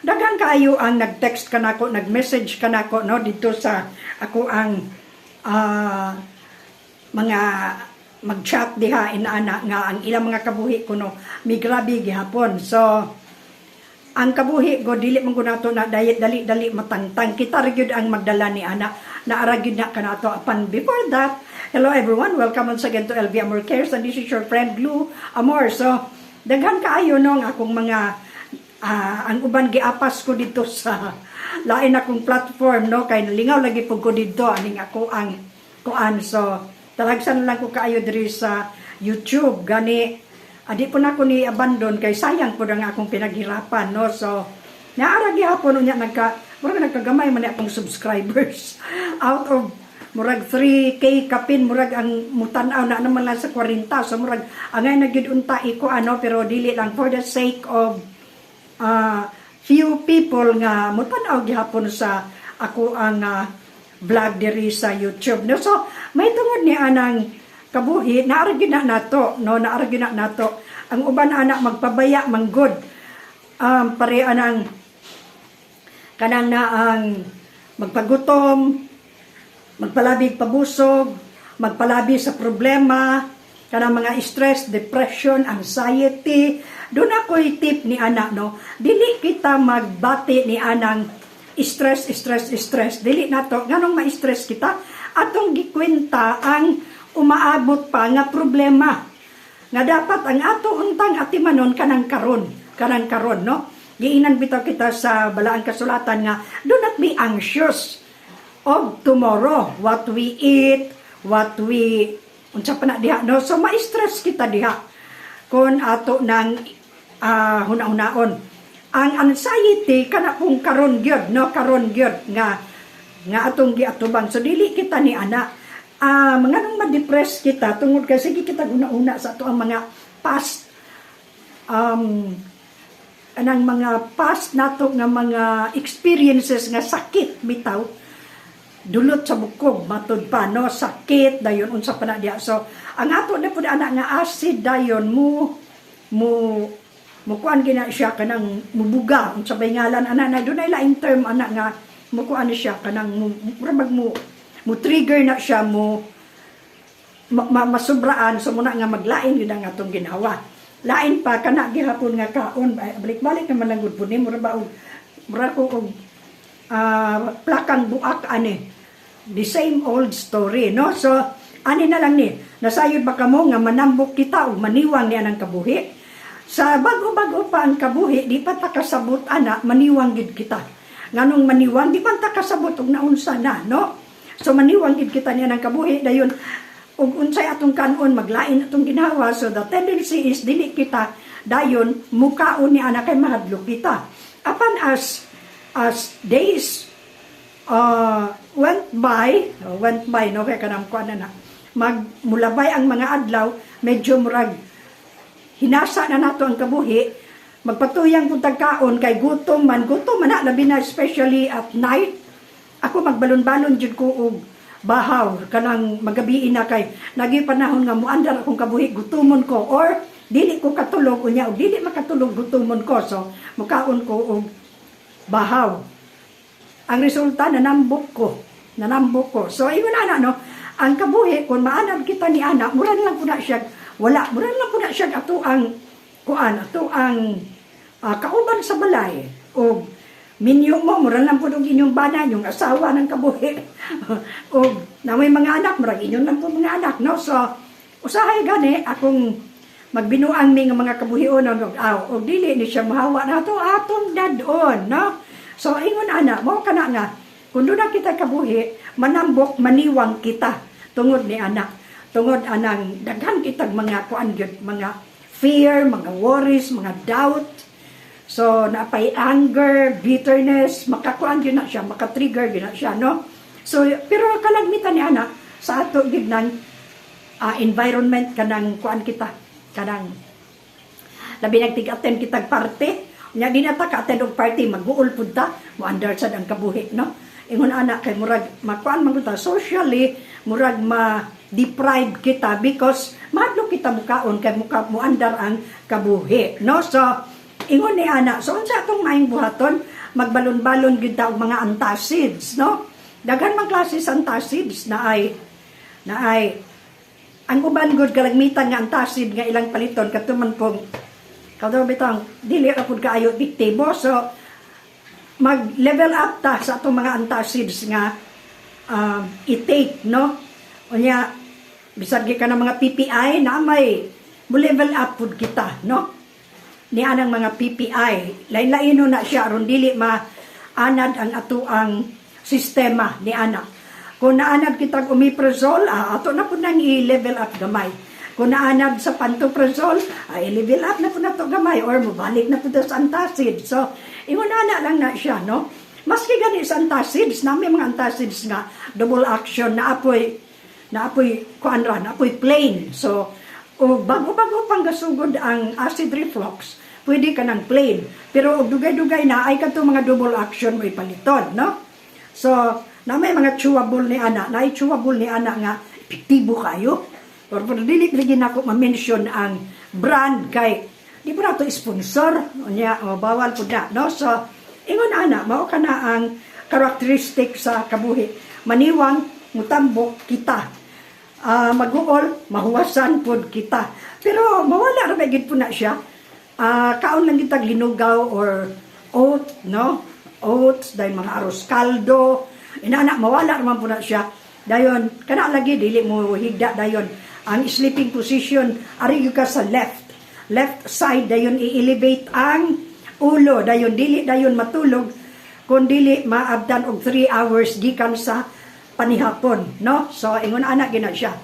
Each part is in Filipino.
daghan kaayo ang nag-text kanako, nag-message kanako no dito sa ako ang ah, mga mag-chat diha inaana nga ang ilang mga kabuhi ko no. Migrabi gihapon. So ang kabuhi ko dili man ko na dali dali dali matangtang. Kita ra ang magdala ni ana. Naara gyud na kanato apan before that hello everyone welcome once again to LV Amor Cares. And this is your friend Blue Amor. So daghan kaayo no nga akong mga ah, ang uban giapas ko dito sa lain akong platform no? Kay lingaw lagi pud ko dito aning ako ang kuan. So talagsan lang ko kaayo diri sa YouTube. Gani adi po na ko ni abandon kay sayang po ang akong pinaghirapan no? So naara gihapon unya nagka murag nagkagamay man akong subscribers. Out of murag 3k kapin murag ang mutan-aw na naman lang sa 40 so murag angay na gyud unta iko ano? Pero dili lang for the sake of uh, few people nga mutan-aw gihapon sa ako ang ah, vlog diri sa YouTube. No so may tungod ni anang kabuhi naargi na nato no naargi na nato. Ang uban anak magpabaya manggod. Um, pare anang kanang na ang magpagutom magpalabig pabusog magpalabi sa problema kanang mga stress depression anxiety doon ako'y tip ni anak no? Dili kita magbati ni anang stress stress stress. Dili nato nganong ma-stress kita? Atong gikwenta ang umaabot pa nga problema. Nga dapat ang ato untang atimanon kanang karon kanang karon no? Giinan bitaw kita sa balaang kasulatan nga do not be anxious of tomorrow. What we eat what we unsa pa na diha? No so ma-stress kita diha kon ato nang ah, huna-hunaon. Ang anxiety kana pong karon gyud no karon gyud nga nga atong giatubang. So dili kita ni ana. Ah mga nang ma-depress kita tungod kay sige kita una-una sa ato ang mga past um anang mga past nato nga mga experiences nga sakit bitaw dulot sa bukog matud pa no? Sakit dayon unsa pa na diha so ang ato na pud anak nga acid dayon mo mo mukuan gina siya kanang mubuga. Unsa bay ngalan ana na dunay laing term ana nga mukuan siya kanang mu murag mo mo trigger na siya mo ma, ma, masubraan. So muna nga maglain yun ang atong ginawa. Lain pa kana gihapon nga kaon. Balik-balik naman lang gud ni mura ba mura ko og ah, plakang buak ani. The same old story no? So ani na lang ni. Nasayod ba kamo nga manambok kita og maniwang ni anang kabuhi? Sa bago-bago pa ang kabuhi di pa ta kasabot ana maniwang gid kita. Nganong maniwang di pa ta kasabot og naunsa na no? So maniwang gid kita niya ng kabuhi. Dayon ug unsay atong kanon maglain atong ginawa. So the tendency is dili kita dayon mukaon ni ana kay mahadlok kita. Apan as as days uh, went by uh, went by no kay kanang kuan na mag mulabay ang mga adlaw medyo murag. Hinasa na nato ang kabuhi. Magpatuyang kung tagkaon kay gutom man. Gutom man na labi na especially at night. Ako magbalon-balon jud ko og bahaw. Kanang magabi na kay nagi panahon nga muandar akong kabuhi gutomon ko. Or dili ko katulog unya og dili makatulog gutomon ko. So mukaon ko og bahaw. Ang resulta nanambok ko. Nanambok ko. So ingon ana no? Ang kabuhi kung maanad kita ni ana mura lang ko na siya. Wala mura lang ko na siya ato ang kuan ato ang ah, kauban sa balay. O minyo mo mura lang po ng inyong bana yung asawa ng kabuhi. O na may mga anak mura inyong lang po mga anak no? So usahay gani akong magbinuang mi nga mga kabuhionon og aw og dili ni siya mahawa. Na to atong dadon no? So ingon ana mo kana nga doon na kita kabuhi manambok maniwang kita tungod ni anak. Tungod anang daghan kitag mga kuan gyud mga fear mga worries mga doubt. So, napay anger, bitterness, makakuan yun na siya, makatrigger yun na siya, no? So, pero kalagmitan ni Ana, sa ato gignan, ah, environment kanang kuan kita, kanang labi nagtig-attend kitag parte, nya di na ta ka-attend og party, mag-uol pud ta, mo under sad ang kabuhi, no? Ingon ana kay murag makuan man ta socially, murag ma deprive kita because madlo kita mukaon kay muka mo andar ang kabuhi, no? So, ingon ni ana so unsa atong maing buhaton? Magbalon-balon gyud ta og mga antacids no? Daghan man klase sa antacids na ay na ay ang uban gud kalagmitan nga antacid nga ilang paliton katuman pong kadaw bitang dili ra pud kaayo epektibo so mag level up ta sa atong mga antacids nga um, i-take no? Unya bisag ka ng mga PPI na may mo level up pud kita no? Ni anang mga PPI lain-lain na siya aron dili ma anad ang ato ang sistema ni ana kung naanad kitag omeprazole ah, ato na pud nang i-level up gamay. Kung naanad sa pantoprazole ay level up na pud nato gamay or mobalik na pud sa antacid so ingon ana lang na siya no? Maski gani sa antacids na may mga antacids nga double action na apoy na apoy kuan ra na apoy plain. So o bago-bago pang gasugod ang acid reflux pwede ka ng plain. Pero dugay-dugay na ay kadto mga double action mo ipaliton no so na may mga chewable ni ana na chewable ni ana nga epektibo kayo. Or pero dili lagi na ako ma-mention ang brand kay di na to sponsor? Unya o bawal po na no? So ingon ana mao ka na ang karakteristik sa kabuhi. Maniwang mutambok kita. Ah, maguol mahuwasan pod kita. Pero mawala ra gid po na siya? Ah, kaon lang kita linugaw or oat no oats dahil mga aros kaldo. Inana mawala naman po na siya. Dayon kana lagi dili mo higda dayon. Ang sleeping position ari ka sa left. Left side dayon i-elevate ang ulo. Dayon dili dayon matulog kun dili maabdan og 3 hours gikan sa panihapon no? So ingon ana gina siya.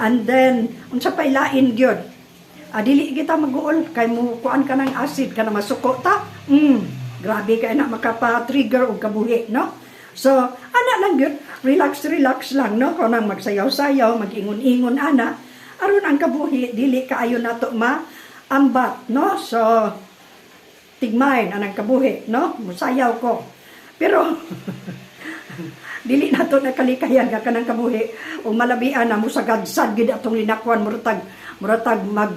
And then unsa pay lain gyud? Ah, dili kita maguol kay mo kuan ka ng acid ka na masuko ta? Mm grabe kay na makapa-trigger og kabuhi no? So ana lang gyud relax relax lang no? Kung nang magsayaw-sayaw magingon-ingon ana aron ang kabuhi dili kaayo nato ma ambat no? So tigmain anang kabuhi no? Musayaw ko. Pero dili nato na kalikayan ka kanang kabuhi. O malabian na mo sa gadsad gid atong linakwan muratag muratag mag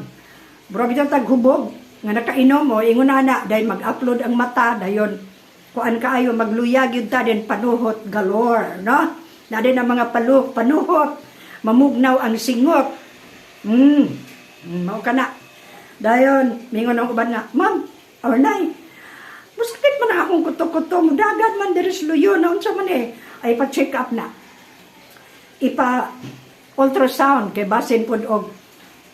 murag tag hubog nga nakainom mo ingon na dahil mag-upload ang mata dayon kuan kaayo magluya gyud ta din panuhot galore no na din ang mga palu panuhot mamugnaw ang singot mm mm, mao kana dayon mingon ang uban nga ma'am or nay Masakit man akong kuto-kuto mo. Dagan man sa luyo. Na unsa man eh. Ay pa-check up na. Ipa ultrasound kay basin pod og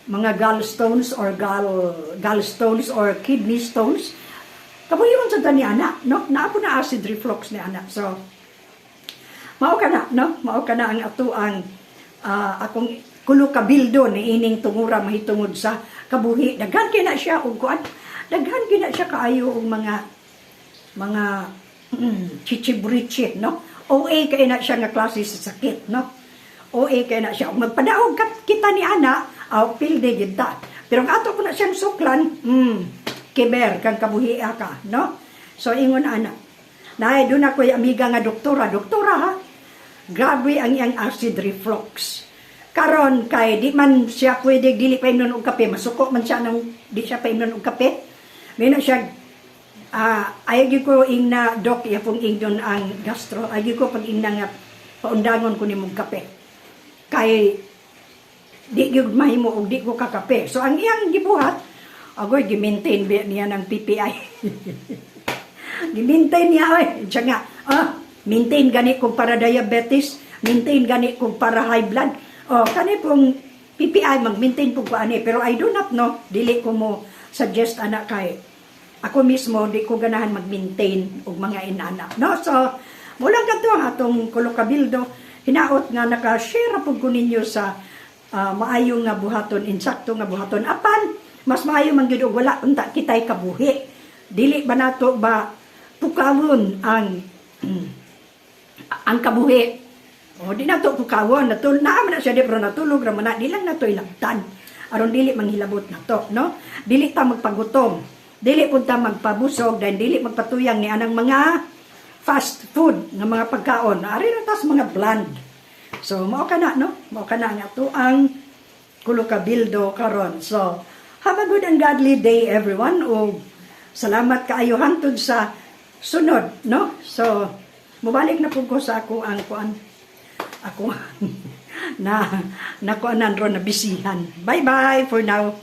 mga gallstones or gall gallstones or kidney stones. Kabuyon sa tani ana, no? Naa po na acid reflux ni ana. So mao ka na, no? Mao ka na ang ato ang ah, akong kulo kabildo ni ining tungura mahitungod sa kabuhi. Daghan kay na siya og kuan. Daghan kay na siya kaayo og mga mga mm, chichibrichi, no? OA kay na siya nga klase sa sakit, no? OA kay na siya. Magpadaog kat kita ni ana, aw pilde gid ta. Pero ang ato ko na siyang suklan, mm, kiber kang kabuhi ka, no? So ingon ana. Naay doon ako amiga nga doktora, doktora ha. Grabe ang iyang acid reflux. Karon kay di man siya pwede dili pa imnon og kape, masuko man siya nang di siya pa imnon og kape. May na siya Ah, ayagi ko ing na dok ya pong ingdon ang gastro. Ayagi ko pag ing nga paundangon ko nimong kape. Kay di gyud mahimo og di ko kakape. So ang iyang gibuhat agoy gi-maintain ba niya ng PPI. gi-maintain niya oy. Siya nga, ah, maintain gani kung para diabetes, maintain gani kung para high blood. Oh, kani pong PPI mag-maintain po ko ani pero I do not know dili ko mo suggest anak kay ako mismo di ko ganahan mag-maintain og mga inana no so mula kadto ang atong kolokabildo hinaot nga naka-share pud ko ninyo sa ah, maayo nga buhaton insakto nga buhaton. Apan mas maayo man gyud wala unta kitay kabuhi. Dili ba nato ba pukawon ang ang kabuhi? O di nato pukawon. Natul naa man siya di pero natulog ra man di lang nato ilabtan aron dili manghilabot nato no? Dili ta magpagutom. Dili pud ta magpabusog. Dahil dili magpatuyang ni anang mga fast food nga mga pagkaon. Ari ra mga bland so mao kana no mao kana nga to ang kulo ka bildo karon so have a good and godly day everyone o Salamat kaayo hangtod sa sunod, no? So, mubalik na po ko sa ako ang kuan ako na nakuanan ron na bisihan. Bye-bye for now.